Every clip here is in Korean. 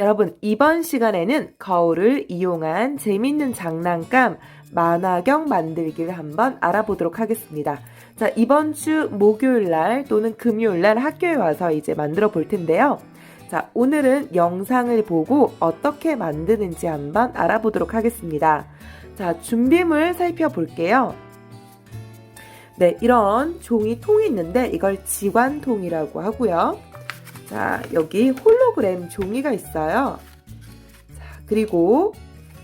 여러분, 이번 시간에는 거울을 이용한 재밌는 장난감 만화경 만들기를 한번 알아보도록 하겠습니다. 자, 이번 주 목요일 날 또는 금요일 날 학교에 와서 이제 만들어 볼 텐데요. 자, 오늘은 영상을 보고 어떻게 만드는지 한번 알아보도록 하겠습니다. 자, 준비물 살펴볼게요. 네, 이런 종이 통이 있는데 이걸 지관통이라고 하고요. 자, 여기 홀로그램 종이가 있어요. 자, 그리고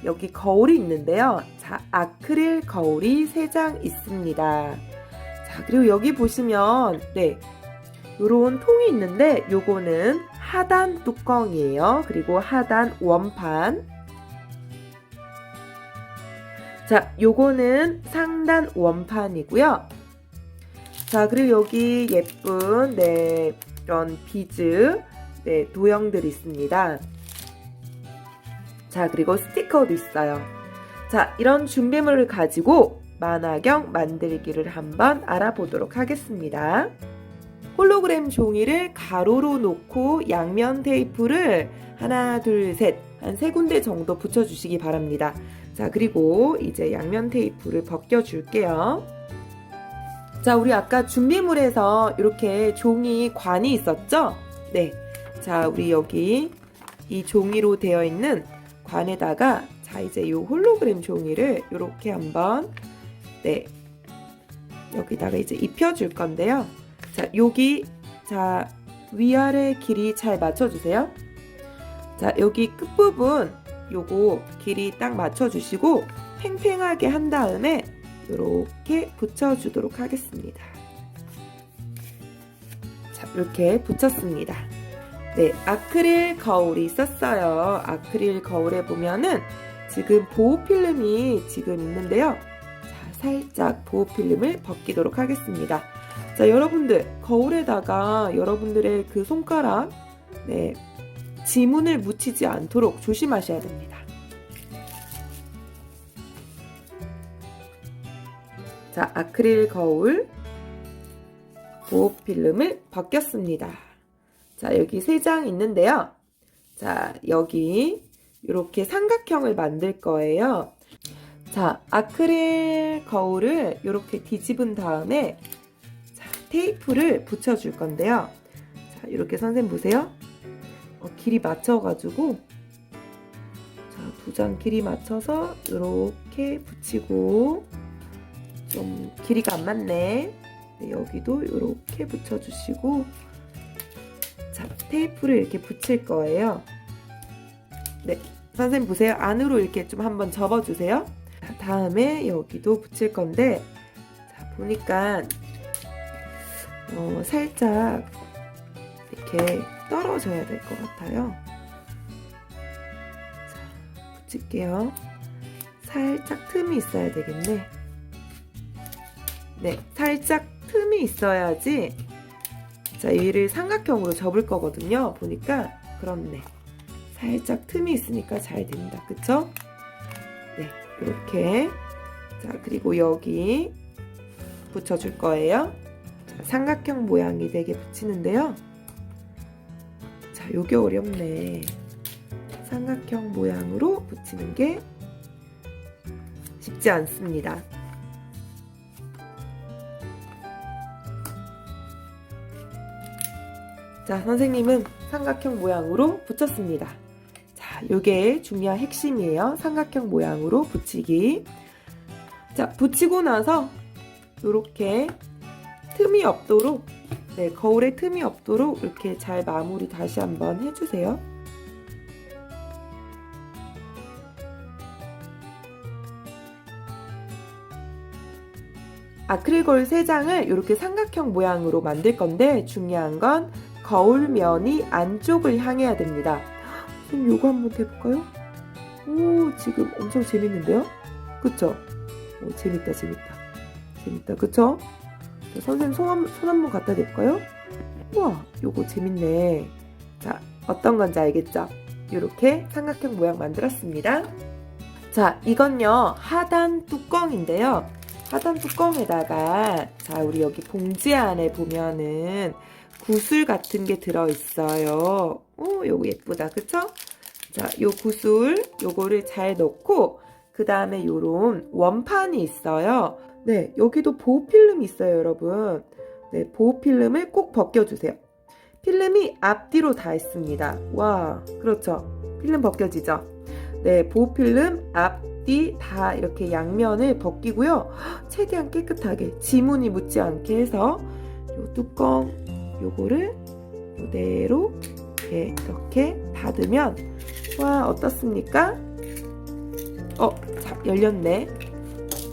여기 거울이 있는데요. 자, 아크릴 거울이 3장 있습니다. 자, 그리고 여기 보시면, 네, 요런 통이 있는데, 요거는 하단 뚜껑이에요. 그리고 하단 원판. 자, 요거는 상단 원판이고요. 자, 그리고 여기 예쁜, 네, 이런 비즈, 네, 도형들이 있습니다. 자, 그리고 스티커도 있어요. 자, 이런 준비물을 가지고 만화경 만들기를 한번 알아보도록 하겠습니다. 홀로그램 종이를 가로로 놓고 양면 테이프를 하나, 둘, 셋, 한 세 군데 정도 붙여주시기 바랍니다. 자, 그리고 이제 양면 테이프를 벗겨줄게요. 자, 우리 아까 준비물에서 이렇게 종이 관이 있었죠? 네. 자, 우리 여기 이 종이로 되어 있는 관에다가 자, 이제 이 홀로그램 종이를 이렇게 한번 네. 여기다가 이제 입혀 줄 건데요. 자, 여기 자, 위아래 길이 잘 맞춰 주세요. 자, 여기 끝부분 요거 길이 딱 맞춰 주시고 팽팽하게 한 다음에 이렇게 붙여주도록 하겠습니다. 자, 이렇게 붙였습니다. 네, 아크릴 거울이 있었어요. 아크릴 거울에 보면은 지금 보호 필름이 지금 있는데요. 자, 살짝 보호 필름을 벗기도록 하겠습니다. 자, 여러분들 거울에다가 여러분들의 그 손가락 네, 지문을 묻히지 않도록 조심하셔야 됩니다. 자, 아크릴 거울 보호 필름을 벗겼습니다. 자, 여기 세 장 있는데요. 자, 여기 이렇게 삼각형을 만들 거예요. 자, 아크릴 거울을 이렇게 뒤집은 다음에 자, 테이프를 붙여줄 건데요. 자, 이렇게 선생님 보세요. 어, 길이 맞춰가지고 자, 두 장 길이 맞춰서 이렇게 붙이고 좀 길이가 안 맞네. 네, 여기도 이렇게 붙여주시고 자, 테이프를 이렇게 붙일 거예요. 네, 선생님 보세요. 안으로 이렇게 좀 한번 접어주세요. 자, 다음에 여기도 붙일 건데 자, 보니까 어, 살짝 이렇게 떨어져야 될 것 같아요. 자, 붙일게요. 살짝 틈이 있어야 되겠네. 네, 살짝 틈이 있어야지 자, 얘를 삼각형으로 접을 거거든요. 보니까 그렇네. 살짝 틈이 있으니까 잘 된다. 그쵸? 네, 이렇게 자, 그리고 여기 붙여줄 거예요. 자, 삼각형 모양이 되게 붙이는데요. 자, 요게 어렵네. 삼각형 모양으로 붙이는 게 쉽지 않습니다. 자, 선생님은 삼각형 모양으로 붙였습니다. 자, 요게 중요한 핵심이에요. 삼각형 모양으로 붙이기. 자, 붙이고 나서 요렇게 틈이 없도록 네, 거울에 틈이 없도록 이렇게 잘 마무리 다시 한번 해주세요. 아크릴 거울 3장을 이렇게 삼각형 모양으로 만들 건데 중요한 건 거울면이 안쪽을 향해야 됩니다. 선생님 요거 한번 해볼까요? 오 지금 엄청 재밌는데요? 그쵸? 오 재밌다 재밌다 재밌다 그쵸? 자, 선생님 손, 한, 손 한번 갖다 대볼까요? 우와 요거 재밌네 자 어떤 건지 알겠죠? 이렇게 삼각형 모양 만들었습니다 자 이건요 하단 뚜껑인데요 하단 뚜껑에다가 자 우리 여기 봉지 안에 보면은 구슬 같은 게 들어있어요. 오, 요거 예쁘다. 그쵸? 자, 요 구슬 요거를 잘 넣고 그 다음에 요런 원판이 있어요. 네, 여기도 보호 필름이 있어요, 여러분. 네, 보호 필름을 꼭 벗겨주세요. 필름이 앞뒤로 다 있습니다. 와, 그렇죠. 필름 벗겨지죠? 네, 보호 필름 앞뒤 다 이렇게 양면을 벗기고요. 최대한 깨끗하게 지문이 묻지 않게 해서 요 뚜껑 요거를 이렇게, 이렇게 닫으면 와 어떻습니까? 어, 자 열렸네.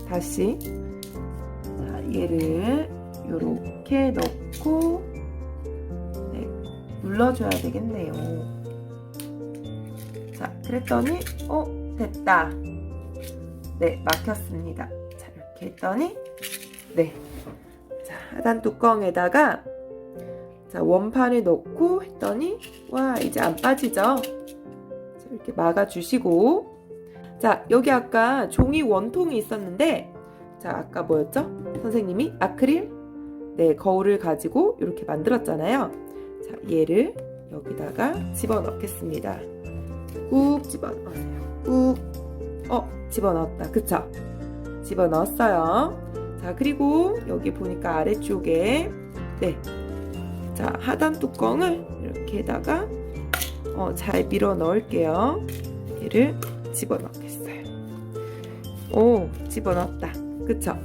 다시 자, 얘를 요렇게 넣고 네, 눌러줘야 되겠네요. 자, 그랬더니 어 됐다. 네, 막혔습니다. 자, 이렇게 했더니 네. 자, 하단 뚜껑에다가 자, 원판을 넣고 했더니 와, 이제 안 빠지죠? 자, 이렇게 막아 주시고 자, 여기 아까 종이 원통이 있었는데 자, 아까 뭐였죠? 선생님이 아크릴 네, 거울을 가지고 이렇게 만들었잖아요. 자, 얘를 여기다가 집어넣겠습니다. 꾹 집어넣으세요. 꾹. 어, 집어넣었다. 그쵸? 집어넣었어요. 자, 그리고 여기 보니까 아래쪽에, 네. 자, 하단 뚜껑을 이렇게다가, 어, 잘 밀어 넣을게요. 얘를 집어 넣겠어요. 오, 집어 넣었다. 그쵸?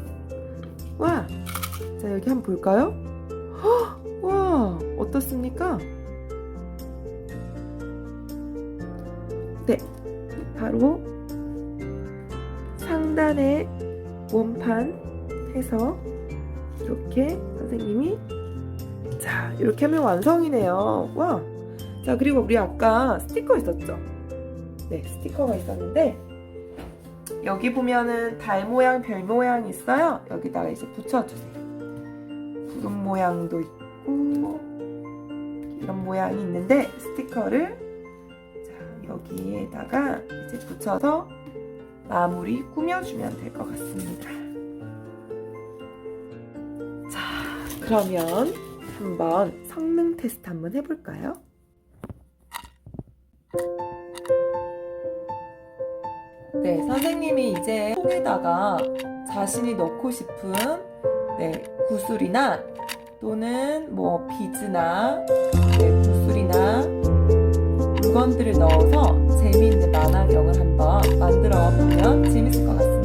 와! 자, 여기 한번 볼까요? 헉! 와, 어떻습니까? 네, 바로 상단에 원판 해서 이렇게 선생님이 자 이렇게 하면 완성이네요 와. 자 그리고 우리 아까 스티커 있었죠 네 스티커가 있었는데 여기 보면은 달 모양 별 모양 있어요 여기다가 이제 붙여주세요 구름 모양도 있고 이런 모양이 있는데 스티커를 자 여기에다가 이제 붙여서 마무리 꾸며주면 될 것 같습니다. 자, 그러면 한번 성능 테스트 한번 해볼까요? 네, 선생님이 이제 통에다가 자신이 넣고 싶은 네, 구슬이나 또는 뭐 비즈나 네, 구슬이나 물건들을 넣어서 재미있는 만화경을 한번 만들어 보면 재밌을 것 같습니다.